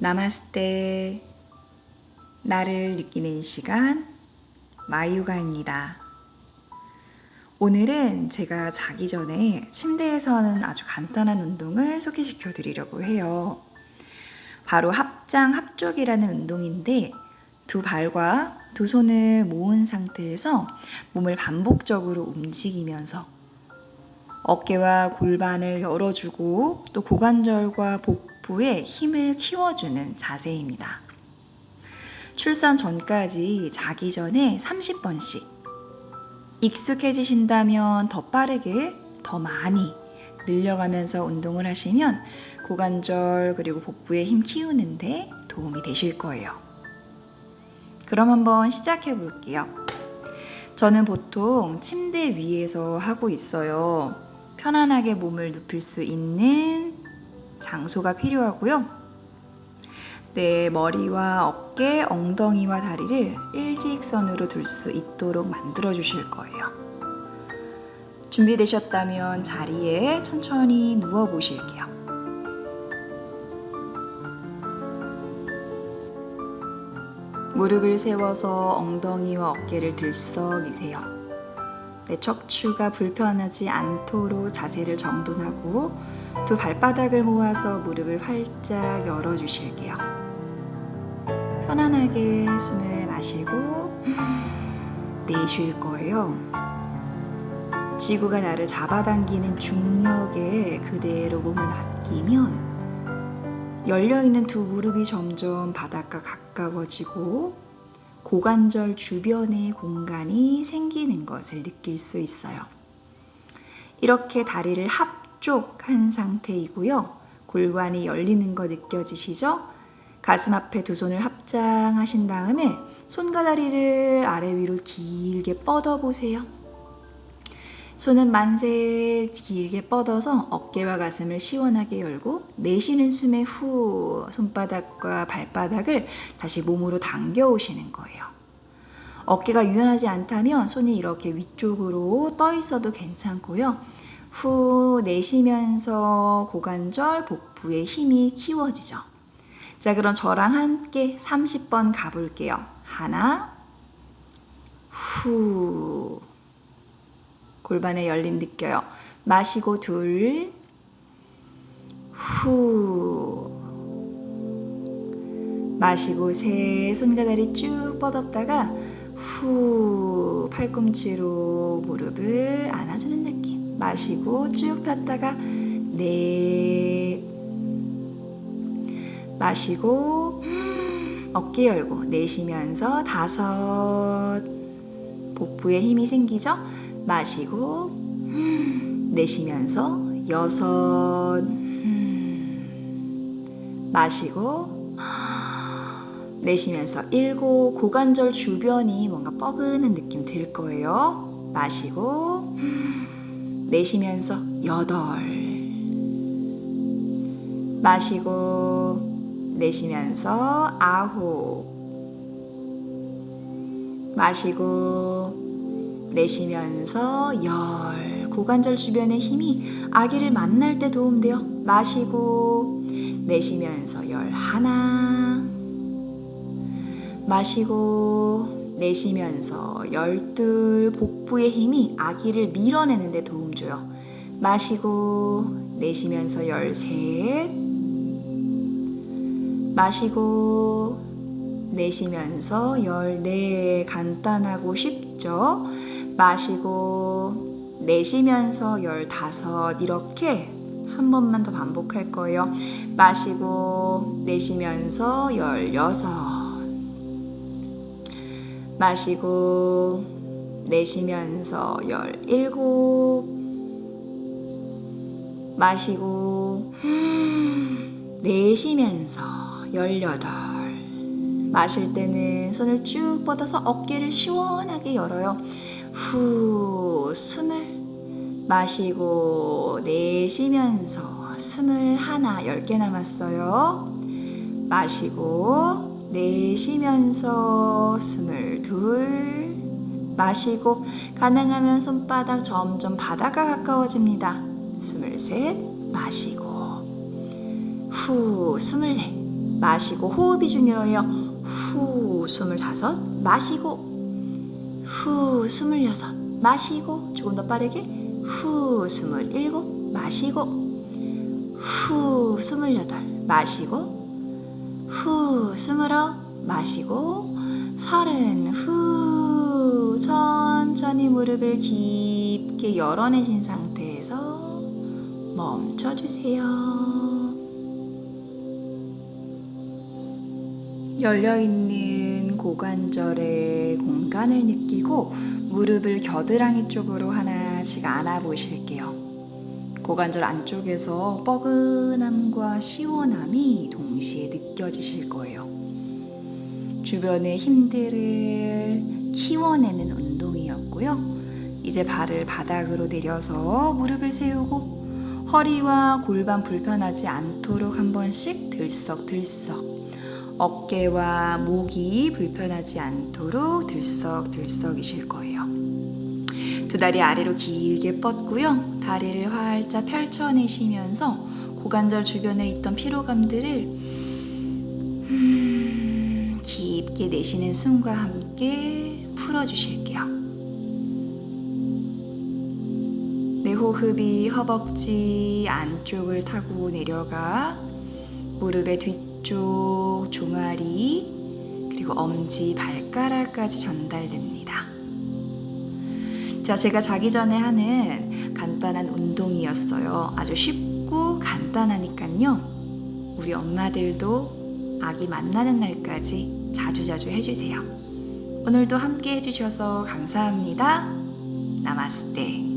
나마스테. 나를 느끼는 시간, 마유가입니다. 오늘은 제가 자기 전에 침대에서 하는 아주 간단한 운동을 소개시켜 드리려고 해요. 바로 합장 합족이라는 운동인데 두 발과 두 손을 모은 상태에서 몸을 반복적으로 움직이면서 어깨와 골반을 열어주고 또 고관절과 복 부에 힘을 키워주는 자세입니다. 출산 전까지 자기 전에 30번씩 익숙해지신다면 더 빠르게 더 많이 늘려가면서 운동을 하시면 고관절 그리고 복부에 힘 키우는데 도움이 되실 거예요. 그럼 한번 시작해 볼게요. 저는 보통 침대 위에서 하고 있어요. 편안하게 몸을 눕힐 수 있는 장소가 필요하고요. 내 머리와 어깨, 엉덩이와 다리를 일직선으로 둘 수 있도록 만들어 주실 거예요. 준비되셨다면 자리에 천천히 누워 보실게요. 무릎을 세워서 엉덩이와 어깨를 들썩이세요. 내 척추가 불편하지 않도록 자세를 정돈하고 두 발바닥을 모아서 무릎을 활짝 열어주실게요. 편안하게 숨을 마시고 내쉴 거예요. 지구가 나를 잡아당기는 중력에 그대로 몸을 맡기면 열려있는 두 무릎이 점점 바닥과 가까워지고 고관절 주변의 공간이 생기는 것을 느낄 수 있어요. 이렇게 다리를 합족한 상태이고요. 골반이 열리는 거 느껴지시죠? 가슴 앞에 두 손을 합장하신 다음에 손과 다리를 아래 위로 길게 뻗어 보세요. 손은 만세 길게 뻗어서 어깨와 가슴을 시원하게 열고 내쉬는 숨에 후 손바닥과 발바닥을 다시 몸으로 당겨 오시는 거예요. 어깨가 유연하지 않다면 손이 이렇게 위쪽으로 떠 있어도 괜찮고요. 후 내쉬면서 고관절 복부에 힘이 키워지죠. 자, 그럼 저랑 함께 30번 가볼게요. 하나, 후. 골반의 열림 느껴요. 마시고 둘, 후. 마시고 세, 다리 쭉 뻗었다가 후, 팔꿈치로 무릎을 안아주는 느낌. 마시고 쭉 폈다가 넷. 마시고 어깨 열고 내쉬면서 다섯. 복부에 힘이 생기죠? 마시고 내쉬면서 여섯 마시고 내쉬면서 일곱 고관절 주변이 뭔가 뻐근한 느낌 들 거예요. 마시고 내쉬면서 여덟 마시고 내쉬면서 아홉 마시고 내쉬면서 열 고관절 주변의 힘이 아기를 만날 때 도움돼요. 마시고 내쉬면서 열 하나 마시고 내쉬면서 열둘 복부의 힘이 아기를 밀어내는 데 도움 줘요. 마시고 내쉬면서 열셋 마시고 내쉬면서 열네 간단하고 쉽죠? 마시고 내쉬면서 열다섯 이렇게 한 번만 더 반복할 거예요. 마시고 내쉬면서 열여섯 마시고 내쉬면서 열일곱 마시고 내쉬면서 열여덟 마실 때는 손을 쭉 뻗어서 어깨를 시원하게 열어요. 후 숨을 마시고 내쉬면서 숨을 하나 열 개 남았어요. 마시고 내쉬면서 숨을 둘 마시고 가능하면 손바닥 점점 바닥과 가까워집니다. 스물셋 마시고 후 스물넷 마시고 호흡이 중요해요. 후 스물다섯 마시고 후 스물여섯 마시고 조금 더 빠르게 후 스물일곱 마시고 후 스물여덟 마시고 후 스물아홉 마시고 서른 후 천천히 무릎을 깊게 열어내신 상태에서 멈춰주세요. 열려있는 고관절의 공간을 느끼고 무릎을 겨드랑이 쪽으로 하나씩 안아보실게요. 고관절 안쪽에서 뻐근함과 시원함이 동시에 느껴지실 거예요. 주변의 힘들을 키워내는 운동이었고요. 이제 발을 바닥으로 내려서 무릎을 세우고 허리와 골반 불편하지 않도록 한 번씩 들썩들썩 어깨와 목이 불편하지 않도록 들썩들썩이실 거예요. 두 다리 아래로 길게 뻗고요. 다리를 활짝 펼쳐내시면서 고관절 주변에 있던 피로감들을 음, 깊게 내쉬는 숨과 함께 풀어주실게요. 내 호흡이 허벅지 안쪽을 타고 내려가 무릎의 뒤 쪽 종아리 그리고 엄지 발가락까지 전달됩니다. 자, 제가 자기 전에 하는 간단한 운동이었어요. 아주 쉽고 간단하니까요. 우리 엄마들도 아기 만나는 날까지 자주자주 해주세요. 오늘도 함께 해주셔서 감사합니다. 나마스테.